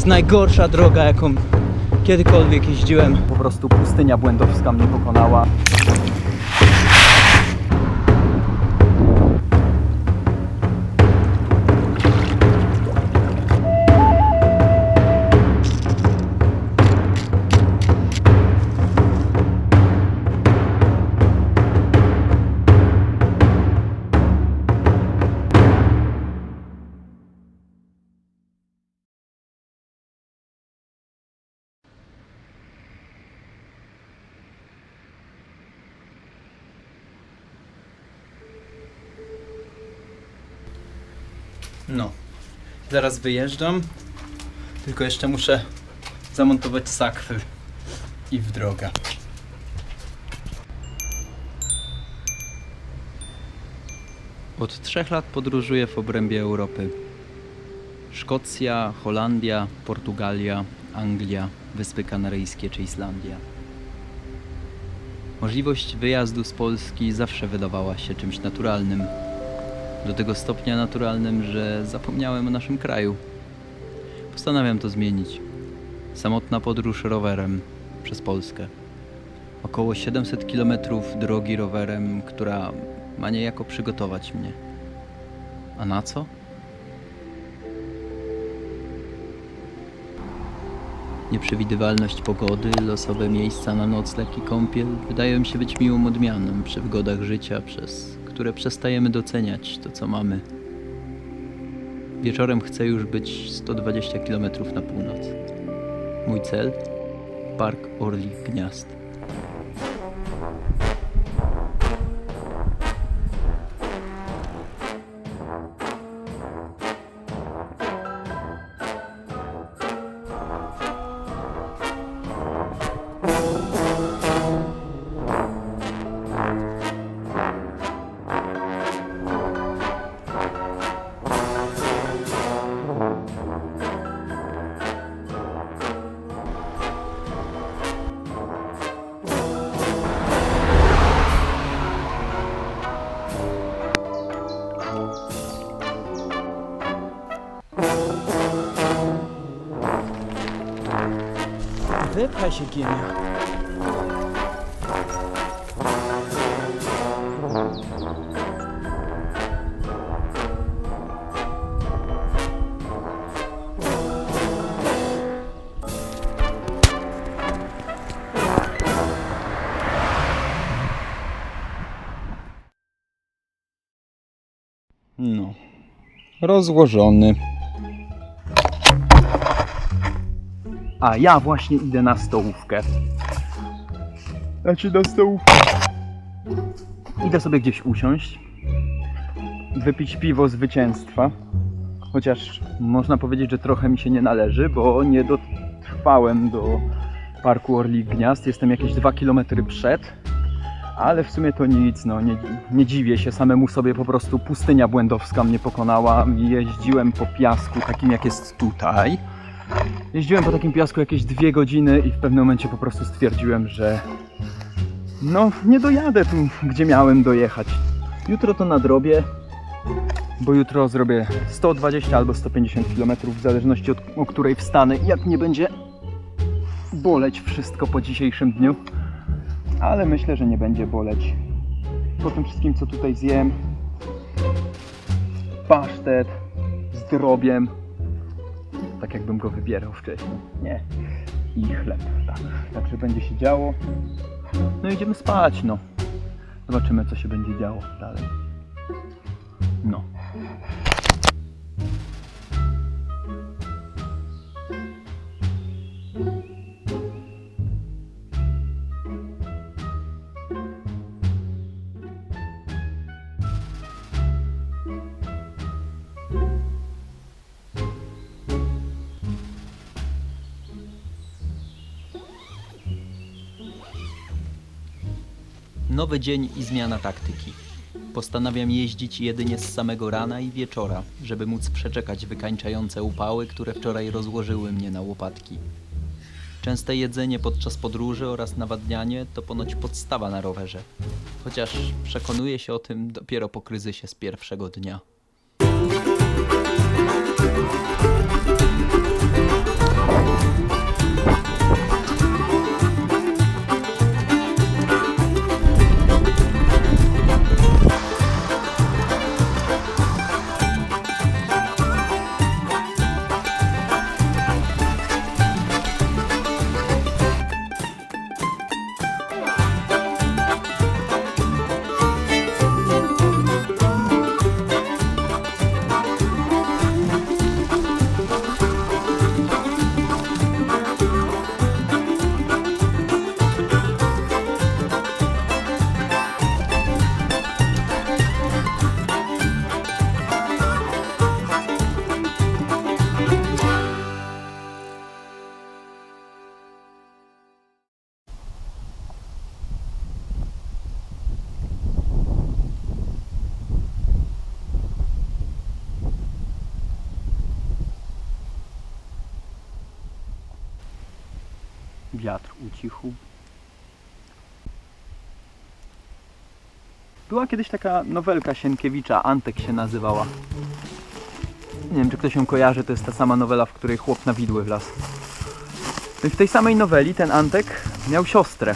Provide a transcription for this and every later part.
jest najgorsza droga, jaką kiedykolwiek jeździłem. Po prostu pustynia błędowska mnie pokonała. No, zaraz wyjeżdżam. Tylko jeszcze muszę zamontować sakwy i w drogę. Od trzech lat podróżuję w obrębie Europy. Szkocja, Holandia, Portugalia, Anglia, Wyspy Kanaryjskie czy Islandia. Możliwość wyjazdu z Polski zawsze wydawała się czymś naturalnym. Do tego stopnia naturalnym, że zapomniałem o naszym kraju. Postanawiam to zmienić. Samotna podróż rowerem przez Polskę. Około 700 km drogi rowerem, która ma niejako przygotować mnie. A na co? Nieprzewidywalność pogody, losowe miejsca na nocleg i kąpiel wydają się być miłą odmianą przy wygodach życia, przez które przestajemy doceniać to, co mamy. Wieczorem chcę już być 120 km na północ. Mój cel? Park Orlich Gniazd. Wypchaj się, Gienia. No. Rozłożony. A ja właśnie idę na stołówkę. Znaczy na stołówkę. Idę sobie gdzieś usiąść. Wypić piwo zwycięstwa. Chociaż można powiedzieć, że trochę mi się nie należy, bo nie dotrwałem do parku Orlik Gniazd. Jestem jakieś 2 km przed. Ale w sumie to nic, no nie, nie dziwię się samemu sobie, po prostu pustynia błędowska mnie pokonała. Jeździłem po piasku takim jak jest tutaj. Jeździłem po takim piasku jakieś dwie godziny i w pewnym momencie po prostu stwierdziłem, że no nie dojadę tu, gdzie miałem dojechać. Jutro to nadrobię, bo jutro zrobię 120 albo 150 km, w zależności od o której wstanę i jak mnie będzie boleć wszystko po dzisiejszym dniu. Ale myślę, że nie będzie boleć. Po tym wszystkim, co tutaj zjem, pasztet z drobiem, tak jakbym go wybierał wcześniej. Nie. I chleb, tak. Także będzie się działo. No idziemy spać, no. Zobaczymy, co się będzie działo dalej. Nowy dzień i zmiana taktyki. Postanawiam jeździć jedynie z samego rana i wieczora, żeby móc przeczekać wykańczające upały, które wczoraj rozłożyły mnie na łopatki. Częste jedzenie podczas podróży oraz nawadnianie to ponoć podstawa na rowerze. Chociaż przekonuję się o tym dopiero po kryzysie z pierwszego dnia. Wiatr ucichł. Była kiedyś taka nowelka Sienkiewicza, Antek się nazywała. Nie wiem, czy ktoś ją kojarzy, to jest ta sama nowela, w której chłop na widły wlazł. No w tej samej noweli ten Antek miał siostrę.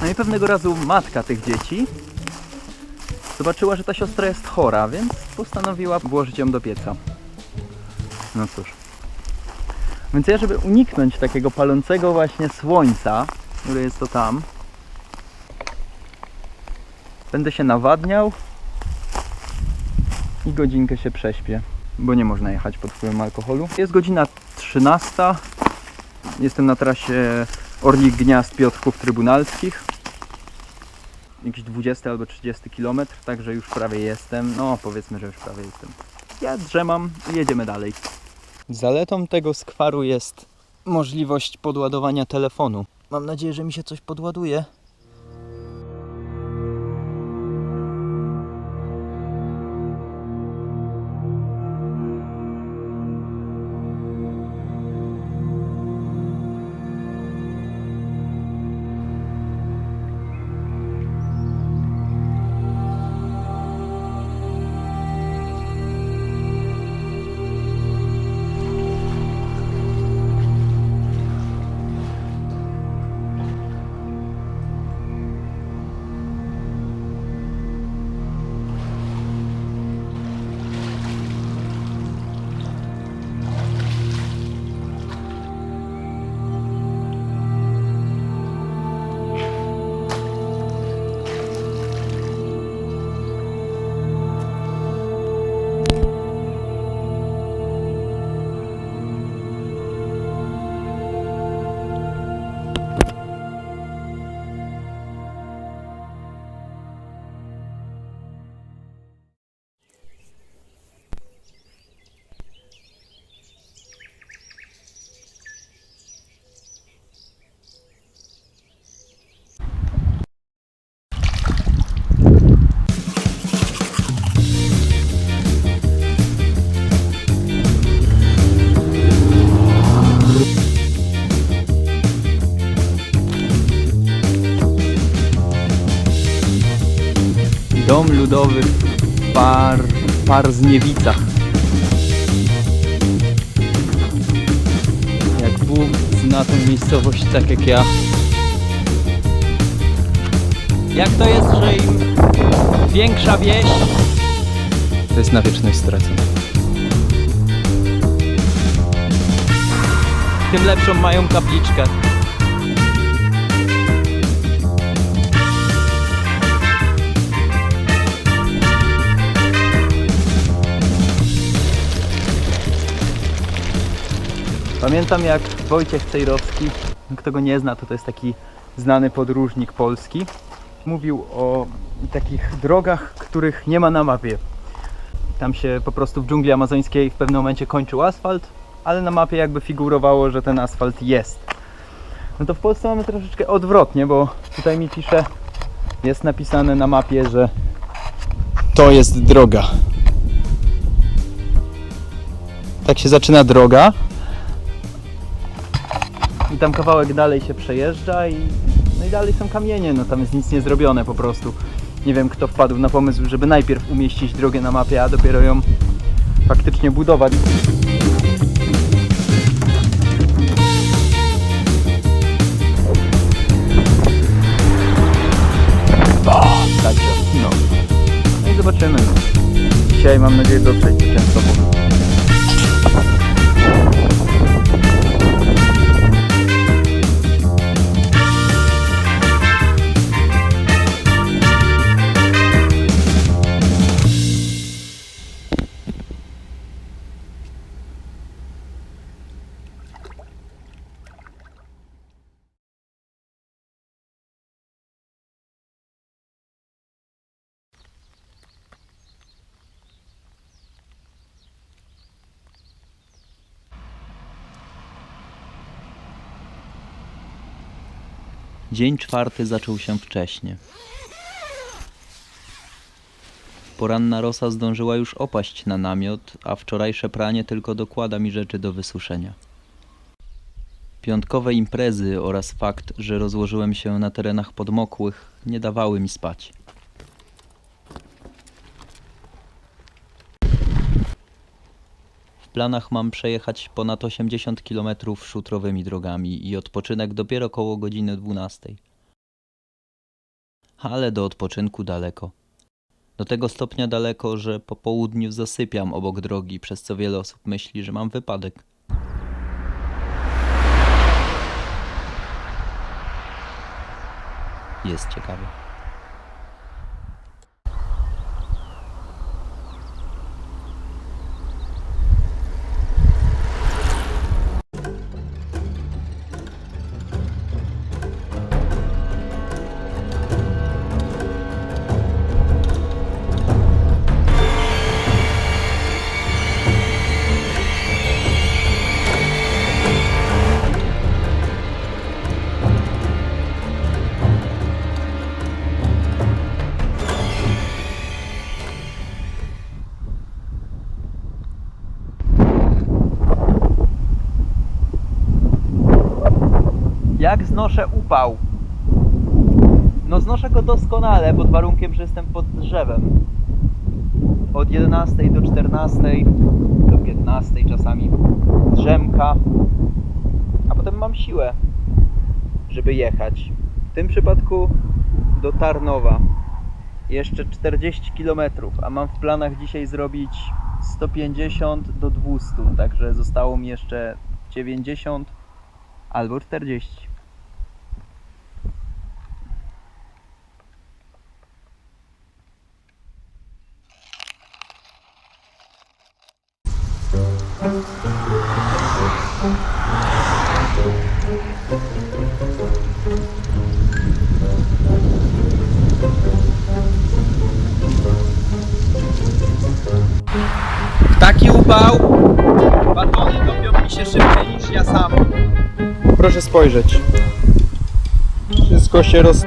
No i pewnego razu matka tych dzieci zobaczyła, że ta siostra jest chora, więc postanowiła włożyć ją do pieca. No cóż. Więc ja, żeby uniknąć takiego palącego właśnie słońca, które jest to tam, będę się nawadniał i godzinkę się prześpię, bo nie można jechać pod wpływem alkoholu. Jest godzina 13. Jestem na trasie Orlik Gniazd Piotrków Trybunalskich. Jakiś 20 albo 30 km, także już prawie jestem. No, powiedzmy, że już prawie jestem. Ja drzemam i jedziemy dalej. Zaletą tego skwaru jest możliwość podładowania telefonu. Mam nadzieję, że mi się coś podładuje. W Par... Parzniewicach. Jak Bóg zna tą miejscowość tak jak ja. Jak to jest, że im większa wieś, to jest na wieczność stracona. Tym lepszą mają kapliczkę. Pamiętam jak Wojciech Cejrowski, kto go nie zna, to to jest taki znany podróżnik polski, mówił o takich drogach, których nie ma na mapie. Tam się po prostu w dżungli amazońskiej w pewnym momencie kończył asfalt, ale na mapie jakby figurowało, że ten asfalt jest. No to w Polsce mamy troszeczkę odwrotnie, bo tutaj mi pisze, jest napisane na mapie, że to jest droga. Tak się zaczyna droga, i tam kawałek dalej się przejeżdża i no i dalej są kamienie, no tam jest nic nie zrobione po prostu. Nie wiem kto wpadł na pomysł, żeby najpierw umieścić drogę na mapie, a dopiero ją faktycznie budować. No. No i zobaczymy. Dzisiaj mam nadzieję dotrzeć do Częstochowy. Dzień czwarty zaczął się wcześnie. Poranna rosa zdążyła już opaść na namiot, a wczorajsze pranie tylko dokłada mi rzeczy do wysuszenia. Piątkowe imprezy oraz fakt, że rozłożyłem się na terenach podmokłych, nie dawały mi spać. Planach mam przejechać ponad 80 km szutrowymi drogami i odpoczynek dopiero koło godziny 12. Ale do odpoczynku daleko. Do tego stopnia daleko, że po południu zasypiam obok drogi, przez co wiele osób myśli, że mam wypadek. Jest ciekawe. Znoszę upał? No znoszę go doskonale, pod warunkiem, że jestem pod drzewem. Od 11 do 14, do 15 czasami drzemka, a potem mam siłę, żeby jechać. W tym przypadku do Tarnowa. Jeszcze 40 km, a mam w planach dzisiaj zrobić 150 do 200, także zostało mi jeszcze 90 albo 40. upał, batony topią mi się szybciej niż ja sam. Proszę spojrzeć. Wszystko się roz...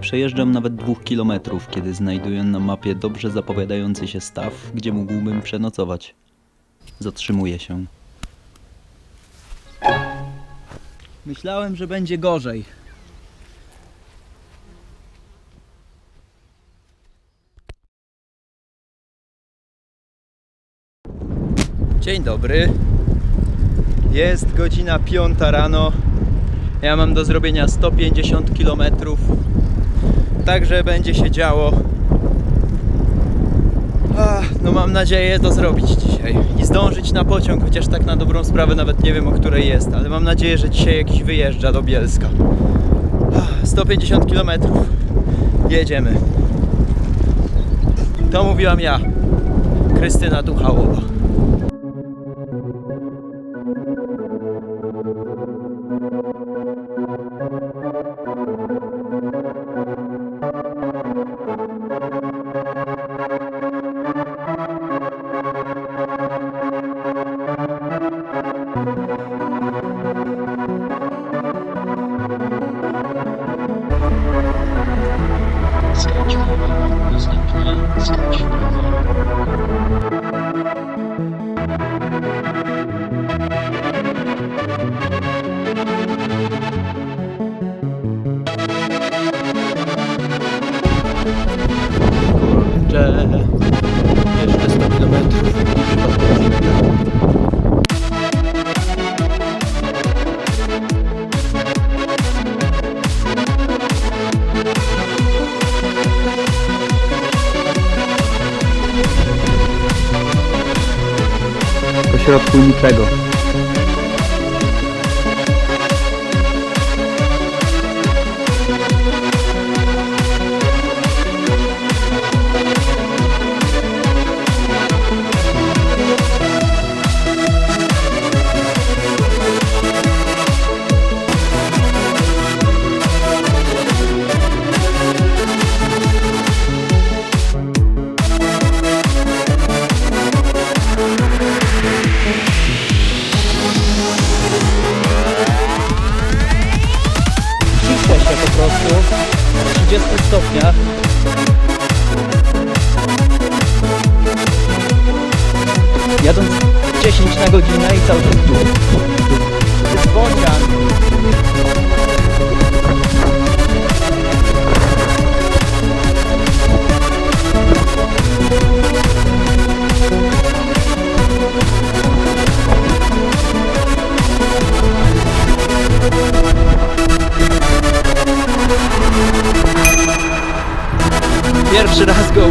Nie przejeżdżam nawet dwóch kilometrów, kiedy znajduję na mapie dobrze zapowiadający się staw, gdzie mógłbym przenocować. Zatrzymuję się. Myślałem, że będzie gorzej. Dzień dobry. Jest godzina 5 rano. Ja mam do zrobienia 150 km. Także będzie się działo. No mam nadzieję to zrobić dzisiaj i zdążyć na pociąg, chociaż tak na dobrą sprawę nawet nie wiem o której jest, ale mam nadzieję, że dzisiaj jakiś wyjeżdża do Bielska. Ach, 150 km. Jedziemy. To mówiłam ja, Krystyna Tuchałowa. Środku niczego.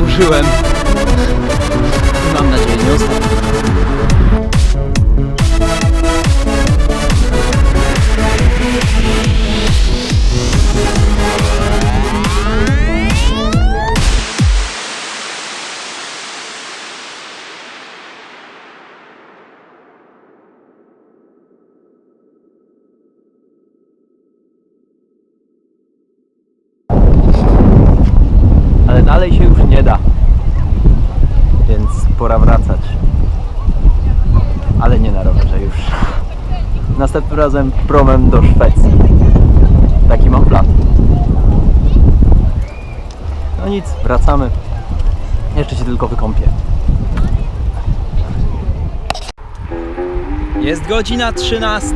Użyłem. Ale dalej się już nie da. Więc pora wracać. Ale nie na rowerze już. Następnym razem promem do Szwecji. Taki mam plan. No nic, wracamy. Jeszcze się tylko wykąpię. Jest godzina 13.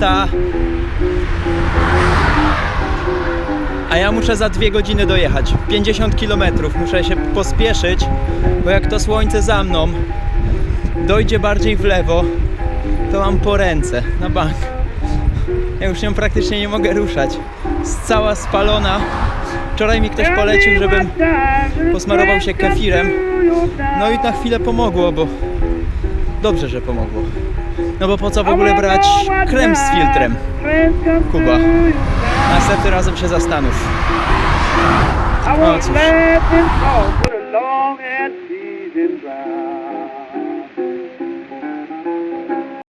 A ja muszę za dwie godziny dojechać. 50 km. Muszę się pospieszyć, bo jak to słońce za mną dojdzie bardziej w lewo, to mam po ręce na bank. Ja już nią praktycznie nie mogę ruszać. Jest cała spalona. Wczoraj mi ktoś polecił, żebym posmarował się kefirem. No i na chwilę pomogło, bo dobrze, że pomogło. No bo po co w ogóle brać krem z filtrem? Kuba. Następnym razem się zastanów. No cóż.